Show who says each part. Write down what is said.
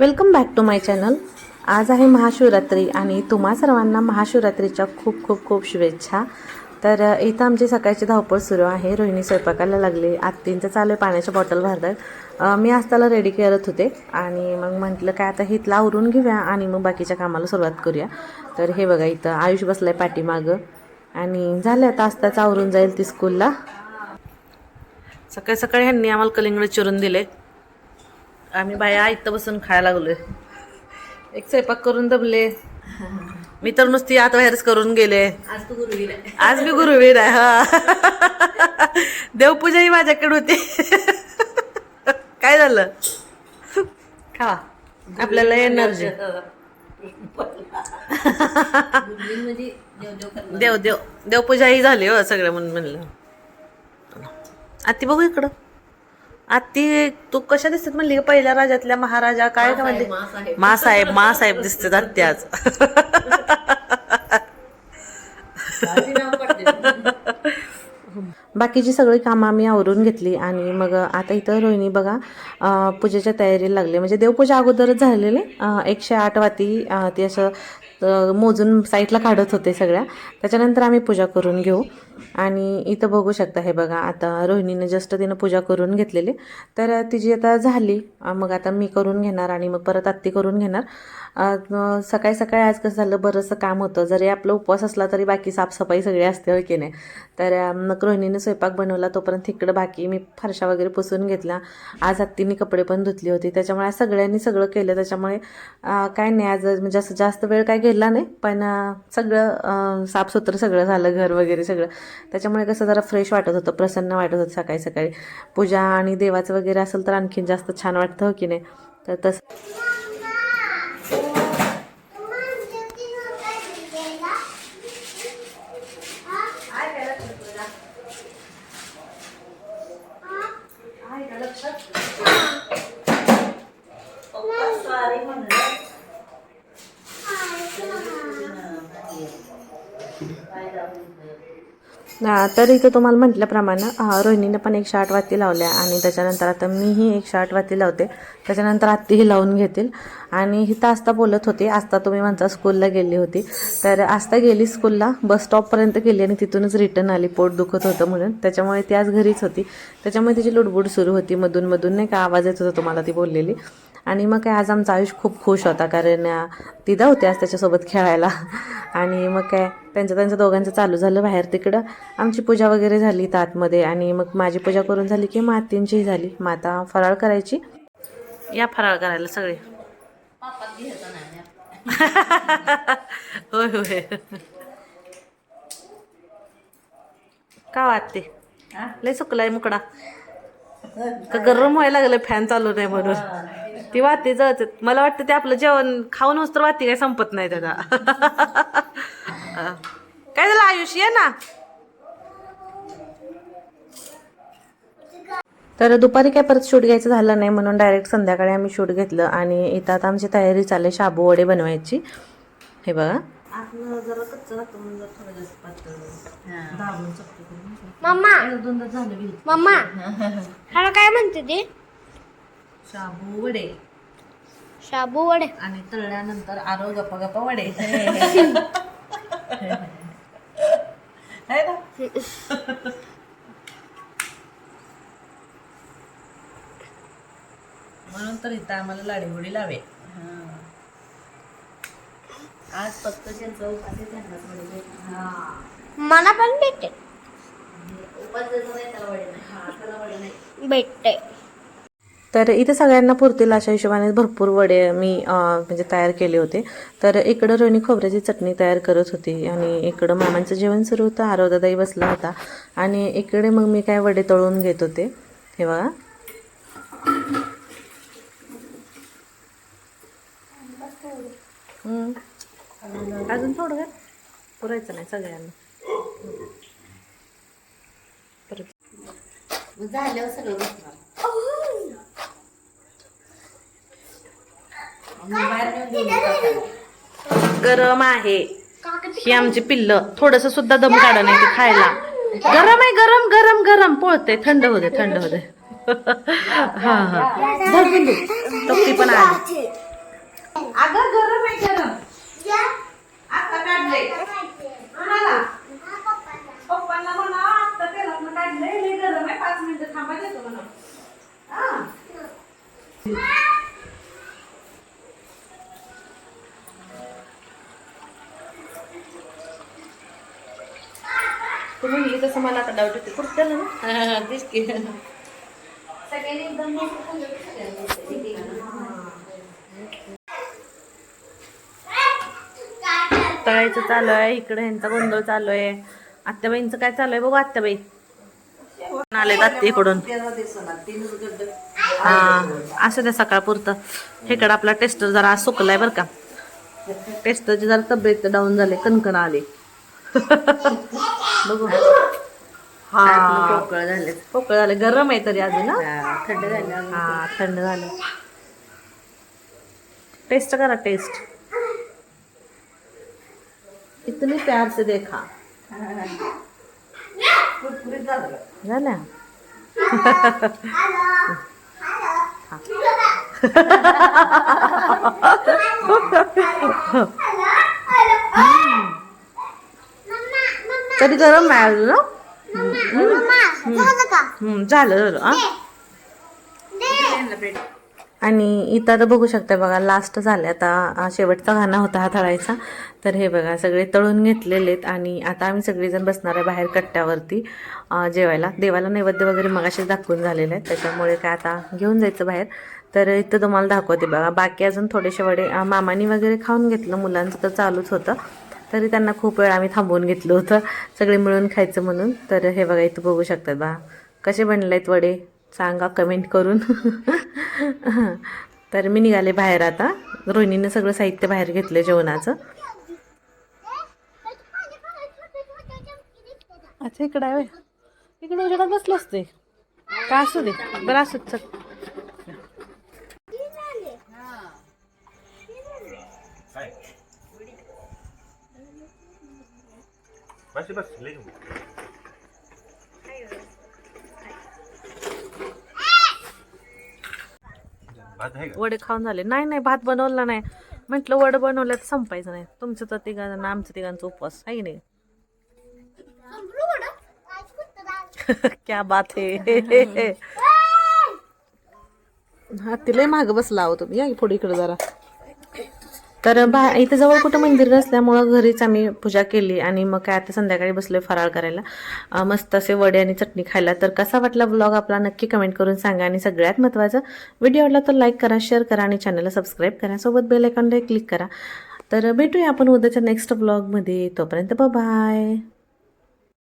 Speaker 1: Welcome back to my channel. आज आहे महाशिवरात्री आणि तुम्हा सर्वांना महाशिवरात्रीच्या खूप खूप खूप शुभेच्छा. तर इथं आमची सकाळची धावपळ सुरू आहे. रोहिणी स्वयंपाकाला लागली. आत्तींचं चालू आहे पाण्याच्या बॉटल भरतात. मी आज त्याला रेडी करत होते. आणि मग म्हटलं काय आता हितला आवरून घेऊया आणि मग बाकीच्या कामाला सुरुवात करूया. तर हे बघा इथं आयुष आहे पाठीमागं. आणि झालं आता आस्ताच आवरून जाईल ती स्कूलला. सकाळी सकाळी ह्यांनी आम्हाला कलिंगड चिरून दिले. आम्ही बाया इथं बसून खायला लागलोय. एक स्वयंपाक करून दबले मी तर नुसती आत बाहेरच करून गेले.
Speaker 2: आज तू गुरुवीर आहे.
Speaker 1: आज मी गुरुवीर आहे हा. देवपूजा ही माझ्याकडे होती. काय झालं? खा. आपल्याला एनर्जी
Speaker 2: देव देव
Speaker 1: देवपूजा ही झाली हो सगळं म्हणून म्हणलं. आत्ती बघू इकडं. आत्ती तू कशा दिसतात म्हणली? पहिल्या राजातल्या महाराजा काय का म्हणली
Speaker 2: मासाहेब.
Speaker 1: मासाहेब दिसतात
Speaker 2: पडते.
Speaker 1: बाकीची सगळी कामं आम्ही आवरून घेतली आणि मग आता इथं रोहिणी बघा पूजेच्या तयारीला लागली म्हणजे देवपूजा अगोदरच झालेली एकशे आठ वाती ती असं मोजून साईडला काढत होते सगळ्या. त्याच्यानंतर आम्ही पूजा करून घेऊ. आणि इथं बघू शकता हे बघा आता रोहिणीनं जस्ट तिनं पूजा करून घेतलेली. तर तिची आता झाली. मग आता मी करून घेणार आणि मग परत आत्ती करून घेणार. सकाळी सकाळी आज कसं झालं बरंचसं काम होतं. जरी आपला उपवास असला तरी बाकी साफसफाई सगळी असते हो की नाही? तर मग रोहिणीने स्वयंपाक बनवला तोपर्यंत इकडं बाकी मी फरशा वगैरे पुसून घेतला. आज हत्तीने कपडे पण धुतली होती. त्याच्यामुळे आज सगळ्यांनी सगळं केलं. त्याच्यामुळे काय नाही आज म्हणजे असं जास्त वेळ काय गेला नाही पण सगळं अं, साफसुथरं सगळं झालं घर वगैरे सगळं. त्याच्यामुळे कसं जरा फ्रेश वाटत होतं प्रसन्न वाटत होतं सकाळी सकाळी. पूजा आणि देवाचं वगैरे असेल तर आणखीन जास्त छान वाटतं हो की नाही? तर तसं
Speaker 2: पप्पा सॉरी म्हणलं काय लावलं?
Speaker 1: हा, तर इथं तुम्हाला म्हटल्याप्रमाणे अं, रोहिणीने पण एक शार्ट वाती लावल्या आणि त्याच्यानंतर आता मीही एक शार्ट वाती लावते. त्याच्यानंतर आत्तीही लावून घेतील. आणि इथं आस्ता बोलत होती. आस्ता तुम्ही म्हणता स्कूलला गेली होती. तर आस्ता गेली स्कूलला बस स्टॉपपर्यंत गेली आणि तिथूनच रिटर्न आली. पोट दुखत होतं म्हणून. त्याच्यामुळे ती आज घरीच होती. त्याच्यामुळे तिची लुडबुड सुरू होती मधून मधून. नाही का? आवाज येत होता तुम्हाला ती बोललेली. आणि मग काय आज आमचा आयुष खूप खुश होता कारण अं, दिदा होती आज त्याच्यासोबत खेळायला. आणि मग काय त्यांचं त्यांचं दोघांचं चालू झालं बाहेर तिकडं. आमची पूजा वगैरे झाली इथं आतमध्ये आणि मग माझी पूजा करून झाली की मातींचीही झाली. माता फराळ करायची. या फराळ करायला सगळे. होय होय. का वाटते
Speaker 2: हा?
Speaker 1: लय सुकलाय मुकडा. का गरम व्हायला लागलं फॅन चालू नाही म्हणून. ती वाती जळत मला वाटतं ते आपलं जेवण खाऊन तर वाती काय संपत नाही त्याचा काय झालं आयुष? ये ना. तर दुपारी काय परत शूट घ्यायचं झालं नाही म्हणून डायरेक्ट संध्याकाळी आम्ही शूट घेतलं आणि इथं आता आमची तयारी चालली शाबू वडे बनवायची. हे बघा.
Speaker 2: हा.
Speaker 3: मम्मा. काय म्हणते ते?
Speaker 2: शाबू वडे.
Speaker 3: शाबू वडे.
Speaker 2: आणि तळल्यानंतर आरो गप्पा गप्पा वडे. है ना म्हणून तर इथं आम्हाला लाडीगोडी लावे. आज फक्त ज्यांचा उपास आहे त्यांनाच वडे भेटणार. हा.
Speaker 3: मला पण भेटते
Speaker 2: उपास ज्याचा नाही त्याला वडे नाही. हा त्याला वडे नाही.
Speaker 3: भेटते.
Speaker 1: तर इथे सगळ्यांना पुरतील अशा हिशोबाने भरपूर वडे मी म्हणजे तयार केले होते. तर इकडं रोणी खोबऱ्याची चटणी तयार करत होती आणि इकडं मामांचं जेवण सुरू होतं आरोदादाई बसला होता. आणि इकडे मग मी काय वडे तळून घेत होते. हे बघा. अजून थोडं पुरायचं नाही सगळ्यांना. परत
Speaker 2: झाल्यावर सगळं बसणार मग बाहेर नेऊन देऊन टाकायला.
Speaker 1: गरम आहे. ही आमची पिल्ल. थोडस सुद्धा दम काढ नाही ते खायला. गरम आहे गरम गरम गरम. पोळते. थंड होते थंड होते हा हा. धर पिल्लू. तपती पण आली. अगं गरम आहे गरम. आता काढले तू म्हणली तसं मला आता डाऊट कुठं त्याला ना?
Speaker 2: तेच की.
Speaker 1: सगळ्यांनी तळायचं चालू आहे इकडे ह्यांचा गोंधळ चालू आहे. आत्याबाईंचं काय चालू आहे बघू आत्याबाई. आले इकडून
Speaker 2: तीनच गड्ड
Speaker 1: हा असं त्या सकाळपुरतं. हेकडं आपला टेस्टर जरा सुकलाय बरं का. टेस्टरची जरा तब्येत डाऊन झाले कणकण आले. बघू हा.
Speaker 2: पोकळ झाले
Speaker 1: पोकळ झाले. गरम आहे तरी अजून
Speaker 2: थंड झाले
Speaker 1: हा थंड झालं. टेस्ट करा टेस्ट. इतनी प्यार से देखा.
Speaker 2: झालं.
Speaker 1: झाल्या कधी गरम नाही अजून ना? झालं झालं हा. आणि इथं आता बघू शकता बघा लास्ट झाले आता शेवटचा गाणं होता हा तळायचा. तर हे बघा सगळे तळून घेतलेले आहेत आणि आता आम्ही सगळेजण बसणार आहे बाहेर कट्ट्यावरती जेवायला. देवाला नैवेद्य वगैरे मगाशीच दाखवून झालेले आहेत त्याच्यामुळे काय आता घेऊन जायचं बाहेर. तर इथं तुम्हाला दाखवते बघा बाकी अजून थोडेसे वडे मामानी वगैरे खाऊन घेतलं मुलांचं तर चालूच होतं. तरी त्यांना खूप वेळ आम्ही थांबवून घेतलं होतं. सगळे मिळून खायचं म्हणून. तर हे बघा इथं बघू शकतात बा. कसे बनले आहेत वडे? सांगा कमेंट करून. तर मी निघाले बाहेर आता. रोहिणीनं सगळं साहित्य बाहेर घेतलं जेवणाचं. अच्छा इकडं आहे इकडे उजेडात बसलं असते. का असू दे. बरं असू दे, चल.
Speaker 4: बस
Speaker 1: वडे खाऊन झाले. नाही नाही भात बनवला नाही. म्हटलं वड बनवलं तर संपायचं नाही. तुमचं तर तिघांना आमचं तिघांचा उपवास आहे नाही? क्या बात हे हा तिला माग बसला आहो तुम्ही. या पुढे इकडे जरा. तर बा इथं जवळ कुठं मंदिर नसल्यामुळं घरीच आम्ही पूजा केली आणि मग काय आता संध्याकाळी बसलोय फराळ करायला. मस्त असे वडे आणि चटणी खायला. तर कसा वाटला ब्लॉग आपला नक्की कमेंट करून सांगा आणि सगळ्यात महत्त्वाचं व्हिडिओ आवडला तर लाईक करा शेअर करा आणि चॅनलला सबस्क्राईब करा. सोबत बेल आयकॉनला क्लिक करा. तर भेटूया आपण उद्याच्या नेक्स्ट ब्लॉगमध्ये तोपर्यंत बाय